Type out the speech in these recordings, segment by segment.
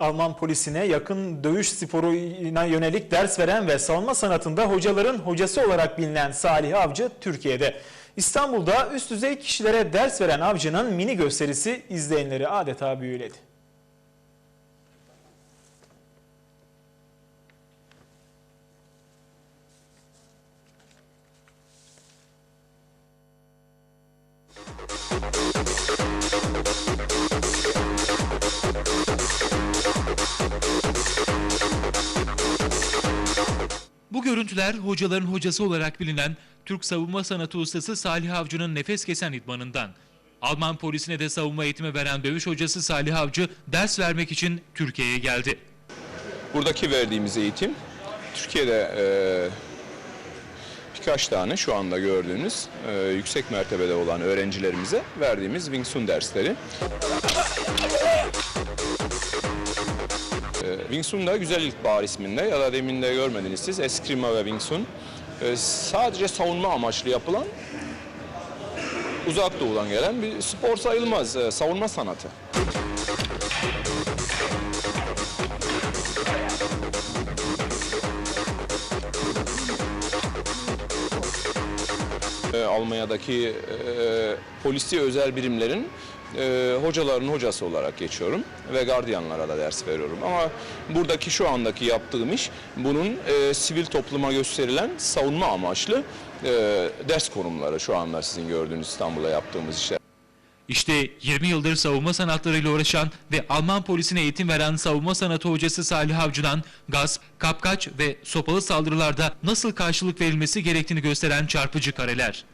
Alman polisine yakın dövüş sporuna yönelik ders veren ve savunma sanatında hocaların hocası olarak bilinen Salih Avcı Türkiye'de. İstanbul'da üst düzey kişilere ders veren avcının mini gösterisi izleyenleri adeta büyüledi. Bu görüntüler hocaların hocası olarak bilinen Türk savunma sanatı ustası Salih Avcı'nın nefes kesen idmanından. Alman polisine de savunma eğitimi veren dövüş hocası Salih Avcı ders vermek için Türkiye'ye geldi. Buradaki verdiğimiz eğitim Türkiye'de e, birkaç tane şu anda gördüğünüz e, yüksek mertebede olan öğrencilerimize verdiğimiz Wing Chun dersleri. Wing Chun da Güzel İlkbahar isminde ya da demin de görmediniz siz Eskrima ve Wing Chun. E, sadece savunma amaçlı yapılan uzak doğudan gelen bir spor sayılmaz, e, savunma sanatı. Almanya'daki e, polisi özel birimlerin e, hocaların hocası olarak geçiyorum ve gardiyanlara da ders veriyorum. Ama buradaki şu andaki yaptığım iş bunun e, sivil topluma gösterilen savunma amaçlı e, ders konumları şu anda sizin gördüğünüz İstanbul'da yaptığımız işler. İşte 20 yıldır savunma sanatlarıyla uğraşan ve Alman polisine eğitim veren savunma sanatı hocası Salih Avcı'dan gasp, kapkaç ve sopalı saldırılarda nasıl karşılık verilmesi gerektiğini gösteren çarpıcı kareler.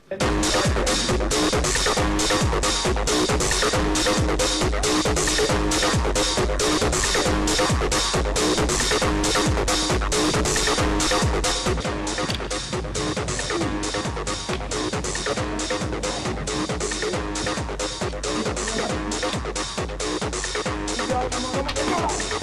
come on, on, come on.